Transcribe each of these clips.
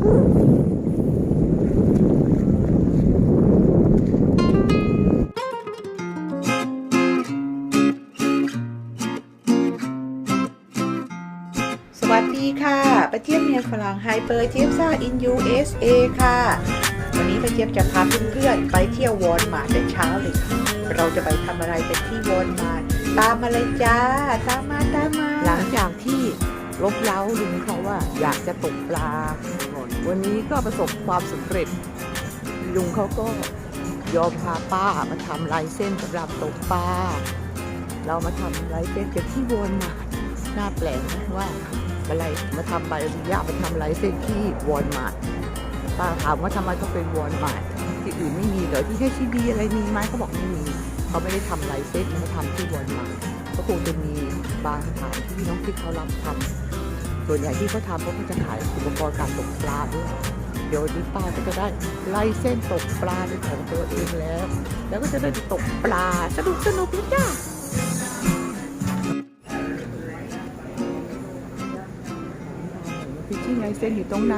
สวัสดีค่ะป้าเจี๊ยบเมียฝรั่งไฮเปอร์เจี๊ยบซ่าอิน USA ค่ะ วันนี้ป้าเจี๊ยบจะพาเพื่อนๆไปเที่ยววอลมาร์ทแต่เช้าเลยค่ะเราจะไปทำอะไรกันที่วอลมาร์ทตามมาเลยจ้า ตามมาตามมา หลังจากที่ลบเล้าลุงเขาว่าอยากจะตกปลา วันนี้ก็ประสบความสำเร็จ ลุงเขาก็ยอมพาป้ามาทำลายเส้นสำหรับตกปลาเรามาทำลายเส้นกันที่วอนมาร์น่าแปลกนะว่าอะไรมาทำใบอนุญาตมาทำลายเส้นที่วอนมาร์ป้าถามว่าทำไมต้องเป็นวอนมาร์ที่อื่นไม่มีเหรอที่แค่ชีดีอะไรมีไหมเขาบอกไม่มีเขาไม่ได้ทำลายเส้นเขาทำที่วอนมาร์ทก็คงจะมีบางสถานที่น้องที่เขารับทำ ส่วนใหญ่ที่เขาทำเขาก็จะขายอุปกรณ์การตกปลาด้วย เดี๋ยววันนี้ป้าก็จะได้ไล่เส้นตกปลาเป็นของตัวเองแล้ว แล้วก็จะได้ไปตกปลาสนุกสนุกนะจ้าพิชชิ่งไลเส้นอยู่ตรงไหน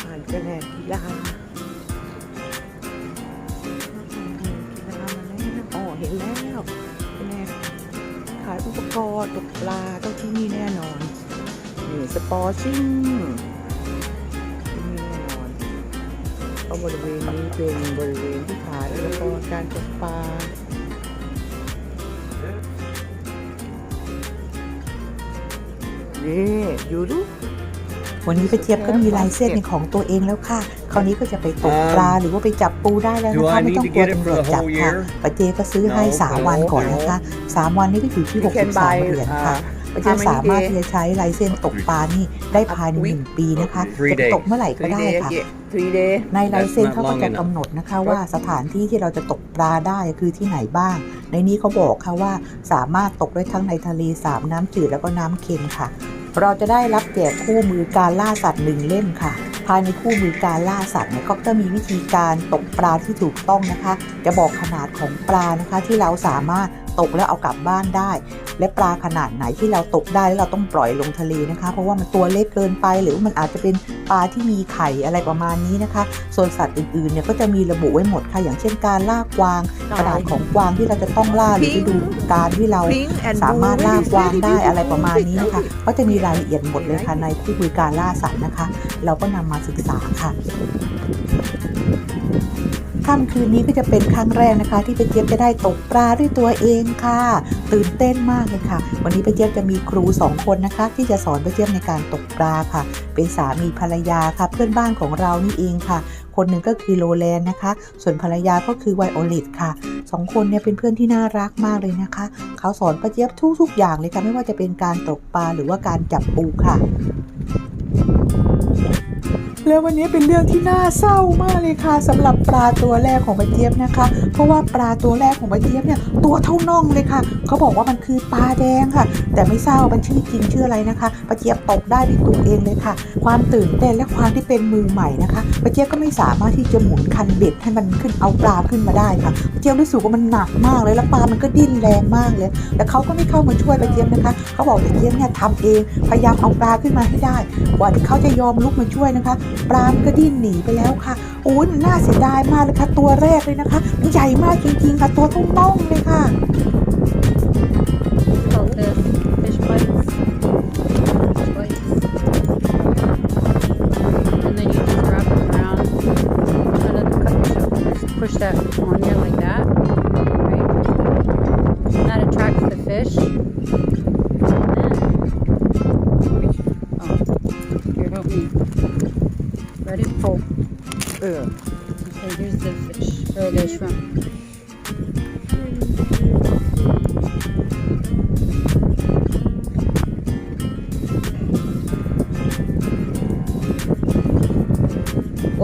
ผ่านคะแนนกีฬากี อุปกรณ์ตกปลาต้องที่นี่แน่นอน นี่สปอร์ชิ่งที่นี่แน่นอนเพราะบริเวณนี้เป็นบริเวณที่ขายอุปกรณ์การตกปลานี่อยู่ดู วันนี้ป้าเจี๊ยบก็มีลายเส้นเป็นของตัวเองแล้วค่ะ คราวนี้ก็จะไปตกปลาหรือว่าไปจับปูได้แล้ว Do นะคะ I ไม่ need ต้อง to กลัว get it ตำร for วจ the จับ whole ค่ะ year? ป้าเจก็ซื้อให้ No, สามวันก่อนนะคะสามวันนี้ก็อยู่ที่ You can 63 buy เหรียญค่ะ uh, ป้าเจสามารถที่จะใช้ลายเส้นตกปลานี่ได้ภายในหนึ่งปีนะคะ Three จะไปตกเมื่อไหร่ก็ three ได้ day ค่ะ three day ในลายเส้น That's not เขาก็จะ long enough กำหนดนะคะว่าสถานที่ที่เราจะตกปลาได้คือที่ไหนบ้าง ในนี้เขาบอกค่ะว่าสามารถตกได้ทั้งในทะเลสาบน้ำจืดแล้วก็น้ำเค็มค่ะ เราจะได้รับแจกคู่มือการล่าสัตว์หนึ่งเล่มค่ะ ภายในคู่มือการล่าสัตว์เนี่ยก็จะมีวิธีการตกปลาที่ถูกต้องนะคะ จะบอกขนาดของปลานะคะที่เราสามารถ ตกแล้วเอากลับบ้านได้ และปลาขนาดไหนที่เราตกได้แล้วเราต้องปล่อยลงทะเลนะคะ เพราะว่ามันตัวเล็กเกินไป หรือว่ามันอาจจะเป็นปลาที่มีไข่อะไรประมาณนี้นะคะ ส่วนสัตว์อื่นๆเนี่ยก็จะมีระบุไว้หมดค่ะอย่างเช่นการล่ากวางขนาดของกวางที่เราจะต้องล่าหรือฤดูการที่เรา Pink and สามารถ blue ล่ากวางได้ Very อะไรประมาณนี้นะคะ beautiful ก็จะมีรายละเอียดหมดเลยค่ะในคู่มือการล่าสัตว์นะคะ เราก็นำมาศึกษาค่ะ ค่ำคืนนี้ก็จะเป็นครั้งแรกนะคะ ที่ป้าเจี๊ยบจะได้ตกปลาด้วยตัวเองค่ะ ตื่นเต้นมากเลยค่ะ วันนี้ป้าเจี๊ยบจะมีครูสองคนนะคะ ที่จะสอนป้าเจี๊ยบในการตกปลาค่ะ เป็นสามีภรรยาค่ะ เพื่อนบ้านของเรานี่เองค่ะคนหนึ่งก็คือโรแลนนะคะ ส่วนภรรยาก็คือไวโอเลตค่ะสองคนเนี่ยเป็นเพื่อนที่น่ารักมากเลยนะคะ เขาสอนป้าเจี๊ยบทุกๆอย่างเลยค่ะ ไม่ว่าจะเป็นการตกปลาหรือว่าการจับปูค่ะ แล้ววันนี้เป็นเรื่องที่น่าเศร้ามากเลยค่ะสำหรับปลาตัวแรกของป้าเจี๊ยบนะคะ เพราะว่าปลาตัวแรกของป้าเจี๊ยบเนี่ยตัวเท่าน่องเลยค่ะ เขาบอกว่ามันคือปลาแดงค่ะ แต่ไม่ทราบว่ามันชื่อจริงชื่ออะไรนะคะป้าเจี๊ยบตกได้ด้วยตัวเองเลยค่ะ ความตื่นเต้นและความที่เป็นมือใหม่นะคะป้าเจี๊ยบก็ไม่สามารถที่จะหมุนคันเบ็ดให้มันขึ้นเอาปลาขึ้นมาได้ค่ะป้าเจี๊ยบรู้สึกว่ามันหนักมากเลยแล้วปลามันก็ดิ้นแรงมากเลยแต่เขาก็ไม่เข้ามาช่วยป้าเจี๊ยบนะคะเขาบอกป้าเจี๊ยบเนี่ยทำเองพยายามเอาปลาขึ้นมาให้ได้กว่าที่เขาจะยอมลุกมาช่วยนะคะปรามก็ดิ้นหนีไปแล้วค่ะโอ้ยน่าเสียดายมากเลยค่ะ ตัวแรกเลยนะคะใหญ่มากจริงๆค่ะ ตัวต้องน้องเลยค่ะ fish. เออ Okay, here's the fish. Or the shrimp.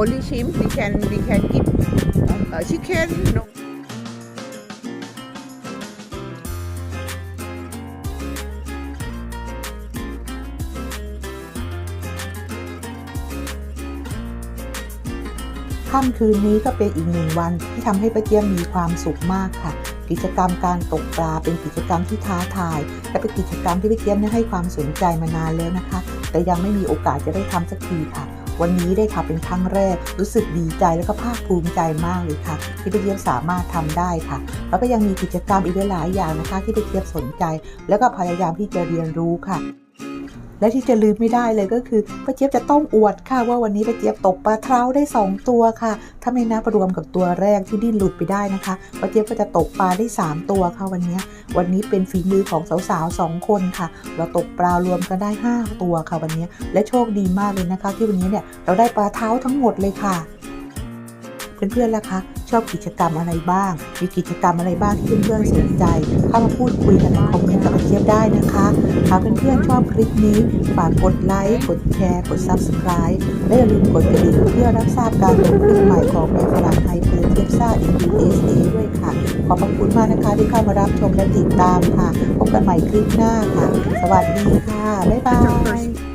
only shrimp ค่ำคืนนี้ก็เป็นอีกหนึ่งวันที่ทำให้ป้าเจี๊ยบมีความสุขมากค่ะ กิจกรรมการตกปลาเป็นกิจกรรมที่ท้าทาย และเป็นกิจกรรมที่ป้าเจี๊ยบให้ความสนใจมานานแล้วนะคะ แต่ยังไม่มีโอกาสจะได้ทำสักทีค่ะวันนี้ได้ทำเป็นครั้งแรก รู้สึกดีใจแล้วก็ภาคภูมิใจมากเลยค่ะ ที่ป้าเจี๊ยบสามารถทำได้ค่ะ แล้วก็ยังมีกิจกรรมอีกหลายอย่างนะคะ ที่ป้าเจี๊ยบสนใจ แล้วก็พยายามที่จะเรียนรู้ค่ะ และที่จะลืมไม่ได้เลยก็คือป้าเจี๊ยบจะต้องอวดค่ะว่าวันนี้ป้าเจี๊ยบตกปลาเท้าได้ 2 ตัวค่ะ ถ้าไม่นับรวมกับตัวแรกที่ดิ้นหลุดไปได้นะคะป้าเจี๊ยบก็จะตกปลาได้ 3 ตัวค่ะวันนี้ วันนี้เป็นฝีมือของสาวๆสองคนค่ะ เราตกปลารวมกันได้ 5 ตัวค่ะวันนี้ และโชคดีมากเลยนะคะ ที่วันนี้เนี่ยเราได้ปลาเท้าทั้งหมดเลยค่ะ เพื่อนๆล่ะคะ ชอบกิจกรรมอะไรบ้าง มีกิจกรรมอะไรบ้างที่เพื่อนๆสนใจ เข้ามาพูดคุยกันในคอมเมนต์กับเจี๊ยบได้นะคะหากเพื่อนๆชอบคลิปนี้ ฝากกดไลค์ กดแชร์ กด Subscribe และอย่าลืมกดกระดิ่งเพื่อรับทราบการลงคลิปใหม่ของแม่ฝรั่งไฮเปอร์เทียบซ่าอินดูเอสด้วยค่ะ ขอบพระคุณมากนะคะที่เข้ามารับชมและติดตามค่ะ พบกันใหม่คลิปหน้าค่ะ สวัสดีค่ะ บ๊ายบาย